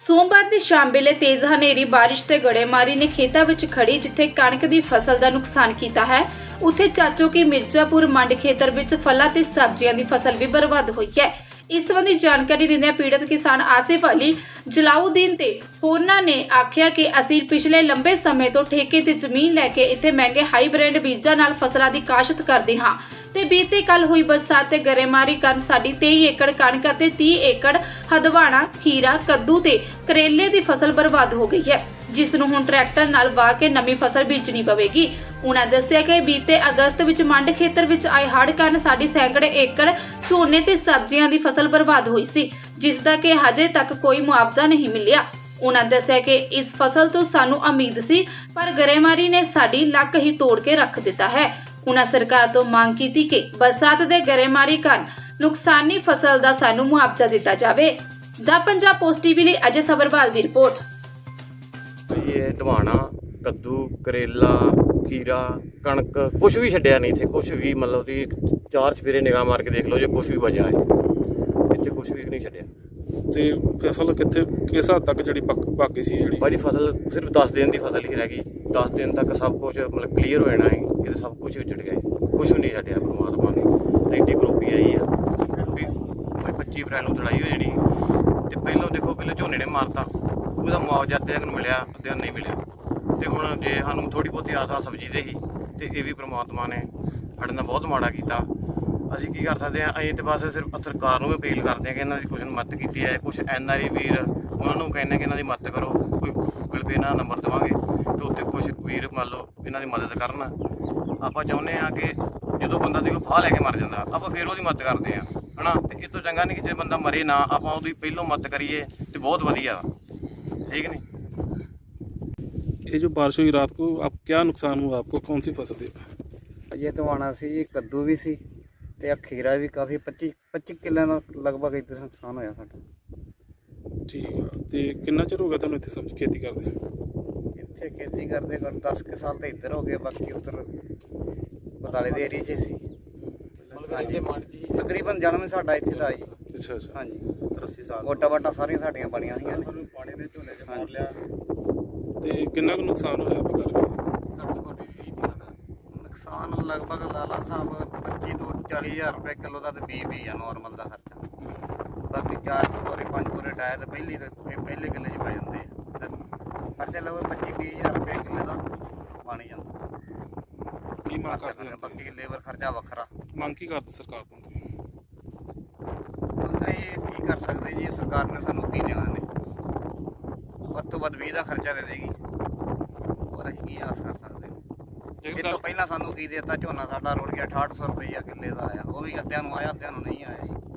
ਸੋਮਵਾਰ ਦੀ ਸ਼ਾਮ ਵੇਲੇ ਤੇਜ਼ ਹਨੇਰੀ, ਬਾਰਿਸ਼ ਤੇ ਗੜੇਮਾਰੀ ਨੇ ਖੇਤਾਂ ਵਿੱਚ ਖੜੀ ਜਿੱਥੇ ਕਣਕ ਦੀ ਫਸਲ ਦਾ ਨੁਕਸਾਨ ਕੀਤਾ ਹੈ। ਉੱਥੇ ਚਾਚੋ ਕੀ ਮਿਰਜ਼ਾਪੁਰ ਮੰਡ ਖੇਤਰ ਵਿੱਚ ਫਲਾਂ ਤੇ ਸਬਜ਼ੀਆਂ ਦੀ ਫਸਲ ਵੀ ਬਰਬਾਦ ਹੋਈ ਹੈ। ਇਸ ਸੰਬੰਧੀ ਜਾਣਕਾਰੀ ਦਿੰਦਿਆਂ ਪੀੜਤ ਕਿਸਾਨ ਆਸਿਫ ਅਲੀ ਜਲਾਉਦੀਨ ਤੇ ਹੋਰਨਾਂ ਨੇ ਆਖਿਆ ਕਿ ਅਸੀਂ ਪਿਛਲੇ ਲੰਬੇ ਸਮੇਂ ਤੋਂ ਠੇਕੇ ਤੇ ਜ਼ਮੀਨ ਲੈ ਕੇ ਇੱਥੇ ਮਹਿੰਗੇ ਹਾਈਬ੍ਰਿਡ ਬੀਜਾਂ ਨਾਲ ਫਸਲਾਂ ਦੀ ਕਾਸ਼ਤ ਕਰਦੇ ਹਾਂ ਤੇ ਬੀਤੇ ਕੱਲ ਹੋਈ ਬਰਸਾਤ ਤੇ ਗਰੇਮਾਰੀ ਕਾਰਨ ਸਾਡੀ 23 ਏਕੜ ਕਣਕ ਅਤੇ 30 ਏਕੜ ਹਦਵਾਣਾ, ਖੀਰਾ, ਕੱਦੂ ਤੇ ਕਰੇਲੇ ਦੀ ਫਸਲ ਬਰਬਾਦ ਹੋ ਗਈ ਹੈ, ਜਿਸ ਨੂੰ ਹੁਣ ਟਰੈਕਟਰ ਨਾਲ ਵਾਹ ਕੇ ਨਵੀਂ ਫਸਲ ਬੀਜਣੀ ਪਵੇਗੀ। ਉਹਨਾਂ ਦੱਸਿਆ ਕਿ ਬੀਤੇ ਅਗਸਤ ਵਿੱਚ ਮੰਡ ਖੇਤਰ ਵਿੱਚ ਆਏ ਹੜ੍ਹ ਕਾਰਨ ਸਾਡੀ ਸੈਂਕੜੇ ਏਕੜ ਝੋਨੇ ਤੇ ਸਬਜ਼ੀਆਂ ਦੀ ਫਸਲ ਬਰਬਾਦ ਹੋਈ ਸੀ, ਜਿਸ ਦਾ ਕਿ ਹਜੇ ਤੱਕ ਕੋਈ ਮੁਆਵਜ਼ਾ ਨਹੀਂ ਮਿਲਿਆ। ਉਹਨਾਂ ਦੱਸਿਆ ਕਿ ਇਸ ਫਸਲ ਤੋਂ ਸਾਨੂੰ ਉਮੀਦ ਸੀ, ਪਰ ਗਰੇਮਾਰੀ ਨੇ ਸਾਡੀ ਲੱਕ ਹੀ ਤੋੜ ਕੇ ਰੱਖ ਦਿੱਤਾ ਹੈ। ਉਹਨਾਂ ਸਰਕਾਰ ਤੋਂ ਮੰਗ ਕੀਤੀ ਕਿ ਬਰਸਾਤ ਦੇ ਗਰੇਮਾਰੀ ਕਾਰਨ ਨੁਕਸਾਨੀ ਫਸਲ ਦਾ ਸਾਨੂੰ ਮੁਆਵਜ਼ਾ ਦਿੱਤਾ ਜਾਵੇ। ਦਾ ਪੰਜਾਬ ਪੋਸਟ ਟੀਵੀ ਲਈ ਅਜੇ ਸਬਰਵਾਲ ਦੀ ਰਿਪੋਰਟ। ਇਹ ਦਵਾਣਾ ਕੱਦੂ ਕਰੇਲਾ ਖੀਰਾ ਕਣਕ ਕੁਝ ਵੀ ਛੱਡਿਆ ਨਹੀਂ ਇੱਥੇ ਕੁਝ ਵੀ ਮਤਲਬ ਕਿ ਚਾਰ ਚਫੇਰੇ ਨਿਗਾਹ ਮਾਰ ਕੇ ਦੇਖ ਲਓ ਜੇ ਕੁਝ ਵੀ ਬਚਿਆ ਹੈ। ਇੱਥੇ ਕੁਝ ਵੀ ਨਹੀਂ ਛੱਡਿਆ। ਤੇ ਫਸਲ ਕਿੱਥੇ ਕਿਸ ਹੱਦ ਤੱਕ ਜਿਹੜੀ ਪੱਕ ਪੱਕ ਗਈ ਸੀ ਜਿਹੜੀ? ਭਾਜੀ ਫਸਲ ਸਿਰਫ 10 ਦਿਨ ਦੀ ਫਸਲ ਹੀ ਰਹਿ ਗਈ। 10 ਦਿਨ ਤੱਕ ਸਭ ਕੁਝ ਮਤਲਬ ਕਲੀਅਰ ਹੋ ਜਾਣਾ ਹੈ ਇਹ ਸਭ ਕੁਝ ਉੱਜੜ ਗਿਆ ਕੁਝ ਵੀ ਨਹੀਂ ਛੱਡਿਆ ਪਰਮਾਤਮਾ ਨੇ। ਐਡੀ ਗਰੋਪੀ ਆਈ ਆ। ਵੀ ਭਾਈ 25 ਅਪ੍ਰੈਲ ਨੂੰ ਲੜਾਈ ਹੋ ਜਾਣੀ। ਤੇ ਪਹਿਲਾਂ ਦੇਖੋ ਪਹਿਲਾਂ ਝੋਨੇ ਨੇ ਮਾਰਤਾ। ਉਹਦਾ ਮੁਆਵਜ਼ਾ ਅੱਧੇ ਤੱਕ ਨੂੰ ਮਿਲਿਆ ਅੱਧੇ ਨੂੰ ਨਹੀਂ ਮਿਲਿਆ। ਤੇ ਹੁਣ ਜੇ ਸਾਨੂੰ ਥੋੜੀ ਬਹੁਤੀ ਆਸ ਆ ਸਬਜ਼ੀ ਦੇ ਹੀ, ਤੇ ਇਹ ਵੀ ਪ੍ਰਮਾਤਮਾ ਨੇ ਸਾਡੇ ਨਾਲ ਬਹੁਤ ਮਾੜਾ ਕੀਤਾ। ਅਸੀਂ ਕੀ ਕਰ ਸਕਦੇ ਹਾਂ, ਅਸੀਂ ਤੇ ਬਸ ਸਿਰਫ ਸਰਕਾਰ ਨੂੰ ਵੀ ਅਪੀਲ ਕਰਦੇ ਹਾਂ ਕਿ ਇਹਨਾਂ ਦੀ ਕੁਝ ਮਦਦ ਕੀਤੀ ਹੈ ਕੁਝ ਐਨਆਰਈ ਵੀਰ ਉਹਨਾਂ ਨੂੰ ਕਹਿੰਦੇ ਕਿ ਇਹਨਾਂ ਦੀ ਮਦਦ ਕਰੋ, ਕੋਈ ਗੂਗਲ ਪੇ ਨਾਲ ਨੰਬਰ ਦੇਵਾਂਗੇ ਤੇ ਉੱਤੇ ਕੁਝ ਵੀਰ ਮੰਨ ਲਓ ਇਹਨਾਂ ਦੀ ਮਦਦ ਕਰਨ। ਆਪਾਂ ਚਾਹੁੰਦੇ ਹਾਂ ਕਿ ਜਦੋਂ ਬੰਦਾ ਦੇਖੋ ਫਾਹ ਲੈ ਕੇ ਮਰ ਜਾਂਦਾ, ਆਪਾਂ ਫਿਰ ਉਹਦੀ ਮਦਦ ਕਰਦੇ ਹਾਂ, ਹਨਾ? ਤੇ ਇਹ ਤੋਂ ਚੰਗਾ ਨਹੀਂ ਕਿ ਜੇ ਬੰਦਾ ਮਰੇ ਨਾ, ਆਪਾਂ ਉਹਦੀ ਪਹਿਲੋਂ ਮਦਦ ਕਰੀਏ ਤੇ ਬਹੁਤ ਵਧੀਆ। ਵਾ। ਠੀਕ ਨਹੀਂ ये जो बारिश हुई रात को अब क्या नुकसान हुआ आपको कौन सी फसल थी ਇਹ ਦਵਾਣਾ ਸੀ ਜੀ ਕੱਦੂ ਵੀ ਸੀ ਤੇ ਆ ਖੀਰਾ ਵੀ ਕਾਫੀ 25 25 ਕਿੱਲਿਆਂ ਦਾ ਲਗਭਗ ਇੱਥੇ ਨੁਕਸਾਨ ਹੋਇਆ ਸਾਡਾ ਠੀਕ ਆ ਤੇ ਕਿੰਨਾ ਚਿਰ ਹੋ ਗਿਆ ਤੁਹਾਨੂੰ ਇੱਥੇ ਸਬਜ਼ੀ ਖੇਤੀ ਕਰਦੇ ਇੱਥੇ ਖੇਤੀ ਕਰਦੇ ਕਰ 10 ਕੁ ਸਾਲ ਤੇ ਇੱਧਰ ਹੋ ਗਏ ਬਾਕੀ ਉੱਧਰ ਬਤਾਲੇ ਦੇ ਏਰੀਏ 'ਚ ਸੀ ਤਕਰੀਬਨ ਜਨਮ ਹੀ ਸਾਡਾ ਇੱਥੇ ਦਾ ਜੀ ਅੱਛਾ ਅੱਛਾ ਹਾਂਜੀ 80 ਸਾਲ ਵੋਟਾ ਵਾਟਾ ਸਾਰੀਆਂ ਸਾਡੀਆਂ ਬਣੀਆਂ ਹੋਈਆਂ ਨੇ ਪਾਣੀ ਦੇ ਝੋਨੇ 'ਚ ਮਾਰ ਲਿਆ ਤੇ ਕਿੰਨਾ ਕੁ ਨੁਕਸਾਨ ਹੋਇਆ ਆਪਾਂ ਗੱਲ ਕਰੀਏ? ਨੁਕਸਾਨ ਲਗਭਗ ਲਾਲਾ ਸਾਹਿਬ 25 ਤੋਂ 40000 ਰੁਪਏ ਕਿਲੋ ਦਾ ਤੇ 20 20 ਆ ਨਾਰਮਲ ਦਾ ਖਰਚਾ। ਬਾਕੀ ਚਾਰ ਕੋਰੇ ਪੰਜ ਕੋਰੇ ਟਾਇਰ ਤੇ ਪਹਿਲੀ ਤੇ ਪਹਿਲੇ ਕਿੱਲੇ 'ਚ ਪੈ ਜਾਂਦੇ ਆ। ਤੇ ਖਰਚੇ ਲਗਭਗ 25 20000 ਰੁਪਏ ਕਿੱਲੇ ਦਾ ਪਾਣੀ ਜਾਂਦਾ। ਕੀ ਮੰਗ ਖਰਚਾ ਕਰਦੇ ਆ ਬਾਕੀ ਲੇਬਰ ਖਰਚਾ ਵੱਖਰਾ। ਮੰਗ ਕੀ ਕਰਦੇ ਸਰਕਾਰ ਤੋਂ ਤੁਸੀਂ? ਇਹ ਕੀ ਕਰ ਸਕਦੇ ਜੀ? ਸਰਕਾਰ ਨੇ ਸਾਨੂੰ ਕੀ ਦੇਣਾ ਨੇ? ਵੱਧ ਤੋਂ ਵੱਧ 20 ਦਾ ਖਰਚਾ ਦੇ ਦੇਗੀ। ਹੋਰ ਅਸੀਂ ਕੀ ਆਸ ਕਰ ਸਕਦੇ ਹਾਂ? ਇਹ ਤੋਂ ਪਹਿਲਾਂ ਸਾਨੂੰ ਕੀ ਦਿੱਤਾ ਝੋਨਾ ਸਾਡਾ ਰੁੜ ਗਿਆ 6800 ਰੁਪਈਆ ਕਿੱਲੇ ਦਾ ਆਇਆ। ਉਹ ਵੀ ਅੱਧਿਆਂ ਨੂੰ ਆਇਆ ਅੱਧਿਆਂ ਨੂੰ ਨਹੀਂ ਆਇਆ ਜੀ।